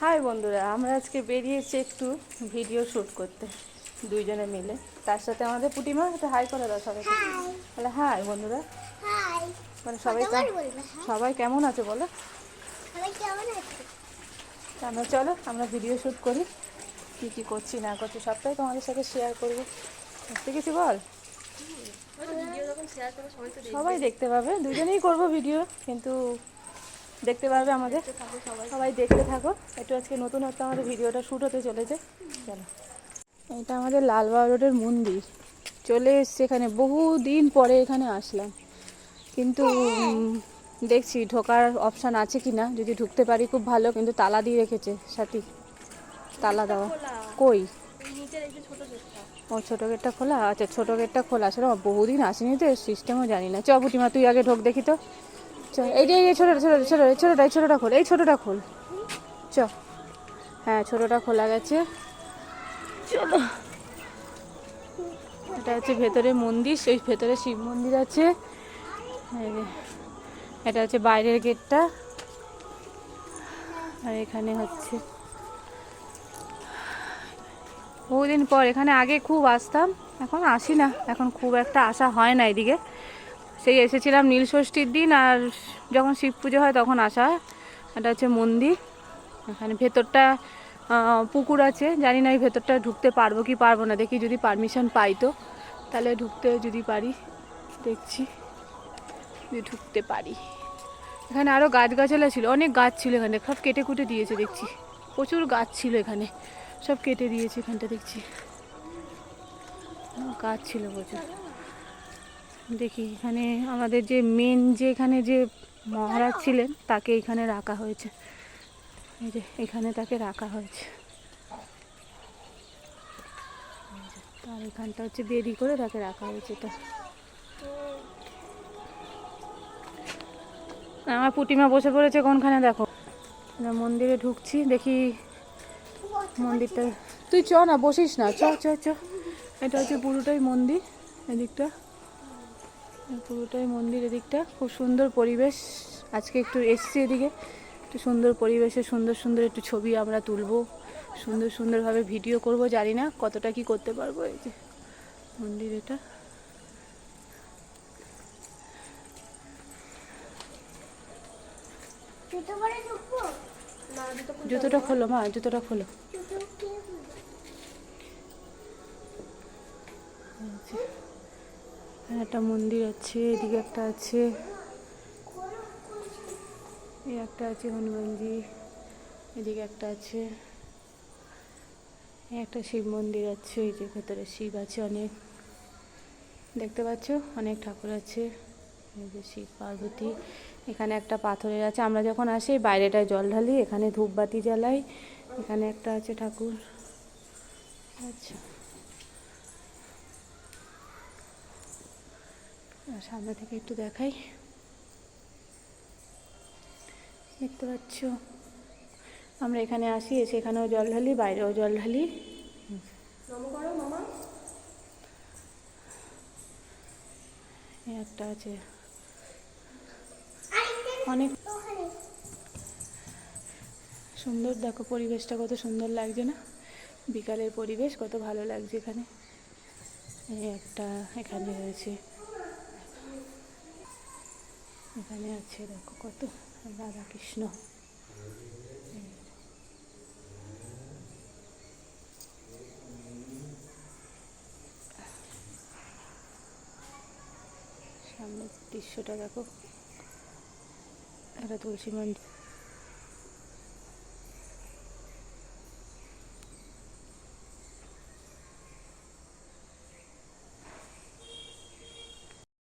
High বন্ধুরা আমরা আজকে বেরিয়েছি একটু ভিডিও শ্যুট করতে দুইজনে মিলে। তার সাথে আমাদের পুটিমা একটা হাই করে দাও সবাইকে। বলে হাই বন্ধুরা। মানে সবাই সবাই কেমন আছে বলো? সবাই কেমন আছে? তা আমরা চলো আমরা ভিডিও শ্যুট করি। কী কী করছি না করছি সবটাই তোমাদের সাথে শেয়ার করব। বুঝতে গেছি বল। সবাই দেখতে পাবে। দুজনেই করব ভিডিও কিন্তু দেখতে পারবে আমাদের? সবাই দেখতে থাকো। একটু আজকে নতুন একটা আমাদের ভিডিওটা শ্যুট হতে চলেছে। চলো। এটা আমাদের লালবাগ রোডের মন্দির। চলে এসছে এখানে। বহু দিন পরে এখানে আসলাম। কিন্তু দেখছি ঢোকার অপশান আছে কি না যদি ঢুকতে পারি খুব ভালো, কিন্তু তালা দিয়ে রেখেছে সাথী। তালা দেওয়া। কই? ও, ছোটো গেটটা খোলা? আচ্ছা ছোটো গেটটা খোলা। আসলে বহুদিন আসেনি তো সিস্টেমও জানি না। চ বুটিমা তুই আগে ঢোক দেখি তো। চ এই যে, এই ছোটোটা ছোটো ছোটো ছোটোটা, এই ছোটোটা খোল, এই ছোটোটা খোল। চ। হ্যাঁ ছোটোটা খোলা গেছে। চলো এটা হচ্ছে ভেতরে মন্দির, সেই ভেতরে শিব মন্দির আছে। এটা হচ্ছে বাইরের গেটটা। আর এখানে হচ্ছে, বহুদিন পর, এখানে আগে খুব আসতাম, এখন আসি না। এখন খুব একটা আসা হয় না এদিকে। সেই এসেছিলাম নীলষষ্ঠীর দিন আর যখন শিব পুজো হয় তখন আসা। এটা হচ্ছে মন্দির। এখানে ভেতরটা পুকুর আছে। জানি না এই ভেতরটা ঢুকতে পারব কি পারব না। দেখি যদি পারমিশন পাই তো। তাহলে ঢুকতে যদি পারি, দেখছি যদি ঢুকতে পারি। এখানে আরও গাছগাছালা ছিল, অনেক গাছ ছিল এখানে। সব কেটে কুটে দিয়েছে, দেখছি। প্রচুর গাছ ছিল এখানে। সব কেটে দিয়েছে এখানটা, দেখছি। গাছ ছিল প্রচুর। দেখি এখানে আমাদের যে মেন যে এখানে যে মহারাজ ছিলেন তাকে এখানে রাখা হয়েছে। এই যে এখানে তাকে রাখা হয়েছে। আর এখানটা হচ্ছে বেরি করে তাকে রাখা হয়েছে তো আমার পুটিমা বসে পড়েছে কোনখানে দেখো? না, মন্দিরে ঢুকছি দেখি মন্দিরটা। তুই চ না বসিস না চ চ চ। এটা হচ্ছে পুরোটাই মন্দির এদিকটা। পুরোটাই মন্দির এদিকটা। খুব সুন্দর পরিবেশ। আজকে একটু এসছি এদিকে। একটু সুন্দর পরিবেশে সুন্দর সুন্দর একটু ছবি আমরা তুলবো। সুন্দর সুন্দরভাবে ভিডিও করব। জানি না কতটা কি করতে পারব এই যে মন্দির এটা। জুতোটা খোলো মা জুতোটা খোলো। জুতো এখানে একটা মন্দির আছে, এদিকে একটা আছে। এই একটা আছে হনুমানজি, এদিকে একটা আছে। একটা শিব মন্দির আছে, এই যে ভেতরে শিব আছে অনেক। দেখতে পাচ্ছ? অনেক ঠাকুর আছে। এই যে শিব পার্বতী। এখানে একটা পাথরের আছে। আমরা যখন আসি, বাইরেটায় জল ঢালি, এখানে ধূপবাতি জ্বালাই, এখানে একটা আছে ঠাকুর। আচ্ছা। সামনে থেকে একটু দেখাই। দেখতে পাচ্ছ? আমরা এখানে আসি এসে এখানেও জল ঢালি বাইরেও জল ঢালি। একটা আছে। অনেক সুন্দর দেখো পরিবেশটা কত সুন্দর লাগছে না? বিকালের পরিবেশ কত ভালো লাগছে এখানে। একটা এখানে রয়েছে এখানে আছে দেখো কত। রাধা কৃষ্ণ সামনের দৃশ্যটা দেখো। একটা তুলসী মঞ্চ।